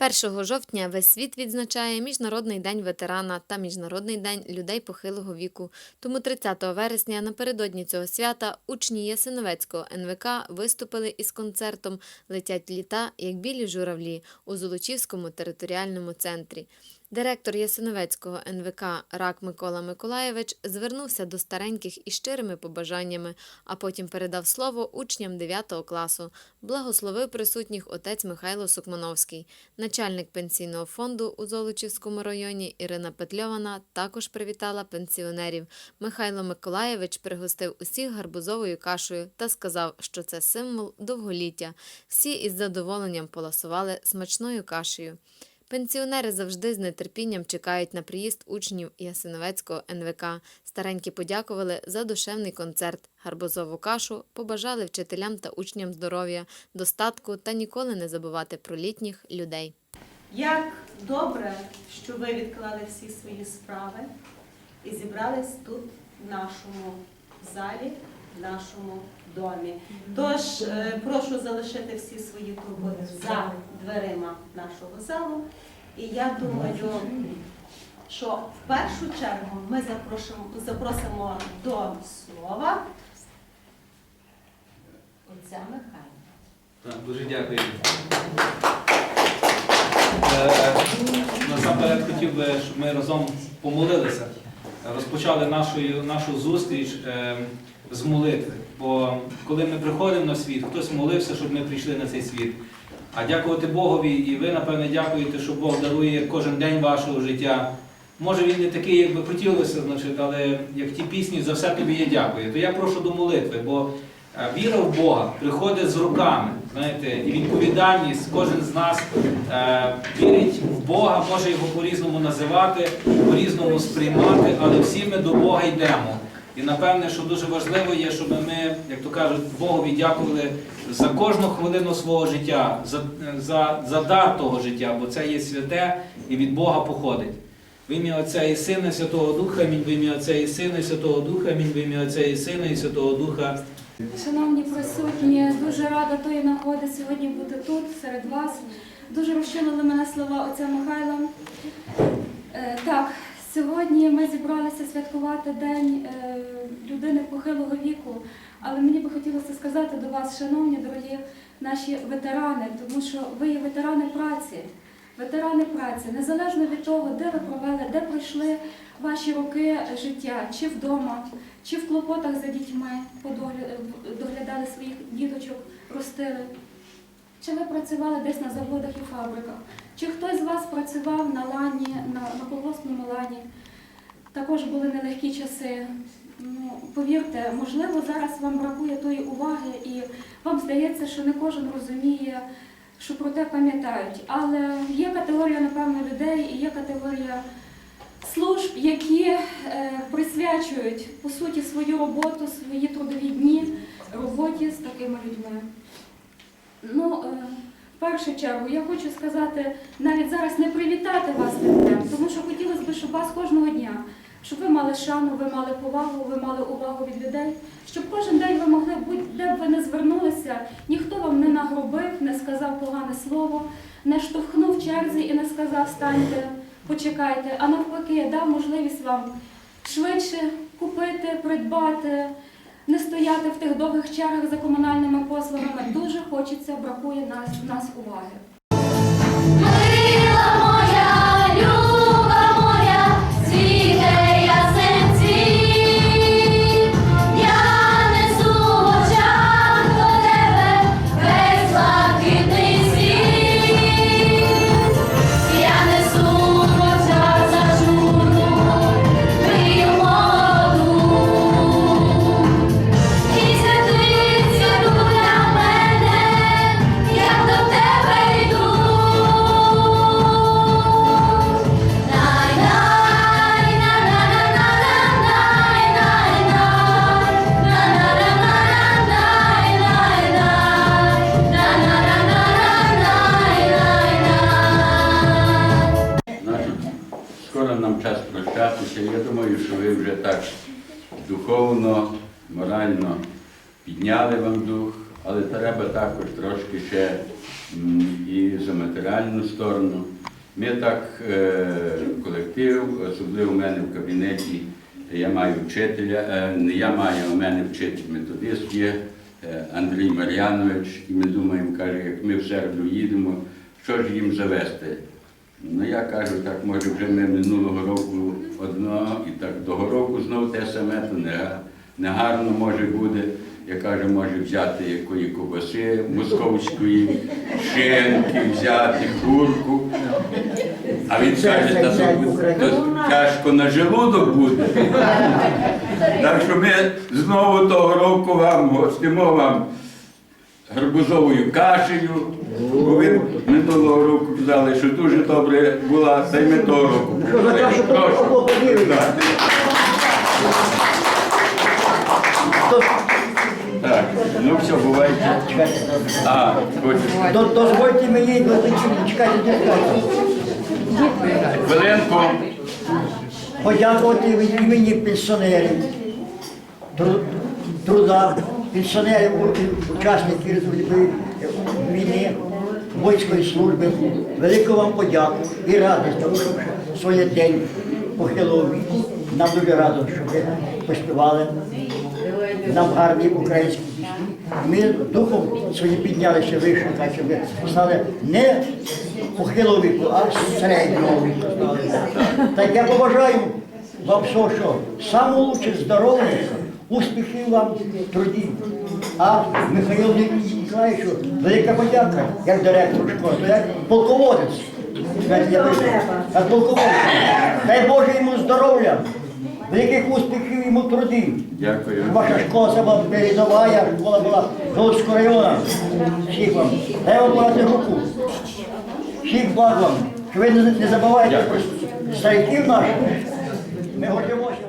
1 жовтня весь світ відзначає Міжнародний день ветерана та Міжнародний день людей похилого віку. Тому 30 вересня напередодні цього свята учні Ясиновецького НВК виступили із концертом Летять літа, як білі журавлі у Золочівському територіальному центрі. Директор Ясиновецького НВК Рак Микола Миколаєвич звернувся до стареньких із щирими побажаннями, а потім передав слово учням 9 класу. Благословив присутніх отець Михайло Сукмановський. Начальник пенсійного фонду у Золочівському районі Ірина Петльована також привітала пенсіонерів. Михайло Миколаєвич пригостив усіх гарбузовою кашею та сказав, що це символ довголіття. Всі із задоволенням поласували смачною кашею. Пенсіонери завжди з нетерпінням чекають на приїзд учнів Ясиновецького НВК. Старенькі подякували за душевний концерт, гарбузову кашу, побажали вчителям та учням здоров'я, достатку та ніколи не забувати про літніх людей. Як добре, що ви відклали всі свої справи і зібрались тут, в нашому залі, нашому домі. Тож е, прошу залишити всі свої турботи за дверима нашого залу. І я думаю, що в першу чергу ми запросимо, запросимо до слова отця Михайла. Так, Дуже дякую. Е, Насамперед хотів би, щоб ми разом помолилися. Розпочали нашу, нашу зустріч е, з молитви. Бо коли ми приходимо на світ, хтось молився, щоб ми прийшли на цей світ. А дякувати Богові, і ви, напевне, дякуєте, що Бог дарує кожен день вашого життя. Може він не такий, як би хотілося, значить, але як ті пісні за все тобі є дякую. То я прошу до молитви, бо віра в Бога приходить з руками. Знаєте, і відповідальність кожен з нас е, вірить в Бога, може його по-різному називати, по-різному сприймати, але всі ми до Бога йдемо. І напевне, що дуже важливо є, щоб ми, як то кажуть, Богові дякували за кожну хвилину свого життя, за, за, за дар того життя, бо це є святе і від Бога походить. В ім'я Отця і Сина, Святого Духа, амінь, в ім'я Отця і Сина, і Святого Духа, амінь, в ім'я Отця і Сина, і Святого Духа. Шановні присутні, дуже рада тої нагоди сьогодні бути тут, серед вас. Дуже розчулили мене слова отця Михайла. Е, Так, сьогодні ми зібралися святкувати День е, людини похилого віку, але мені би хотілося сказати до вас, шановні дорогі наші ветерани, тому що ви є ветерани праці. Ветерани праці, незалежно від того, де ви провели, де пройшли ваші роки життя, чи вдома, чи в клопотах за дітьми доглядали своїх діточок, ростили, чи ви працювали десь на заводах і фабриках, чи хтось з вас працював на лані, на, на колгоспному лані. Також були нелегкі часи. Ну, повірте, можливо, зараз вам бракує тої уваги, і вам здається, що не кожен розуміє, що про те пам'ятають. Але є категорія, напевно, людей і є категорія служб, які е, присвячують по суті свою роботу, свої трудові дні роботі з такими людьми. Ну, е, в першу чергу я хочу сказати, навіть зараз не привітати вас тим днем, тому що хотілося б, щоб вас кожного дня, щоб ви мали шану, ви мали повагу, ви мали увагу від людей, щоб кожен день ви могли, будь-де б ви не звернулися, ніхто вам не нагробив, не сказав погане слово, не штовхнув черзі і не сказав станьте, почекайте, а навпаки, дав можливість вам швидше купити, придбати, не стояти в тих довгих чергах за комунальними послугами. Дуже хочеться, бракує нас, нас уваги. Що ви вже так духовно, морально підняли вам дух, але треба також трошки ще і за матеріальну сторону. Ми так, е, колектив, особливо в мене в кабінеті, я маю вчителя, е, не я маю, а в мене вчитель методист є е, Андрій Мар'янович, і ми думаємо, каже, як ми в середу їдемо, що ж їм завести. Ну я кажу, так може вже ми минулого року одного і так того року знову те саме, то не, не гарно може буде. Я кажу, може взяти якої ковбаси, московської, шинки, взяти курку. А він каже, та то тяжко на желудок буде. Так що ми знову того року вам гостимо вам гарбузовою кашею. Бо ви минулого року казали, що дуже добре була, та й ми того року. Прошу. Так, ну все, бувайте. А, хочу. до- Дозвольте мені, до- чекайте, чекайте. Хвилинку. подякувати від імені пенсіонерів, тру- труда, пенсіонерів, у- учасників війни, воїнської служби. Велику вам подяку і радість, тому що своє день похилого віку нам дуже радо, що ви поспівали нам гарні українські пісні. Ми духом свої піднялися вище, так щоб ви стали не похилого віку, а середнього віку. Так я побажаю вам всього, що самого лучше здоров'я, успіхів вам труді. А Михайлу Ніколаєвичу велика подяка, як директор школи, то як полководець. Я пишу, як полководець. Дай Боже йому здоров'я, великих успіхів йому в труді. Дякую. Ваша школа це була передовая, школа була Володського району. Всіх вам. Дай вам подати руку. Всіх благ вам. Що ви не, не забувайте про стариків наших. Ми гордимося.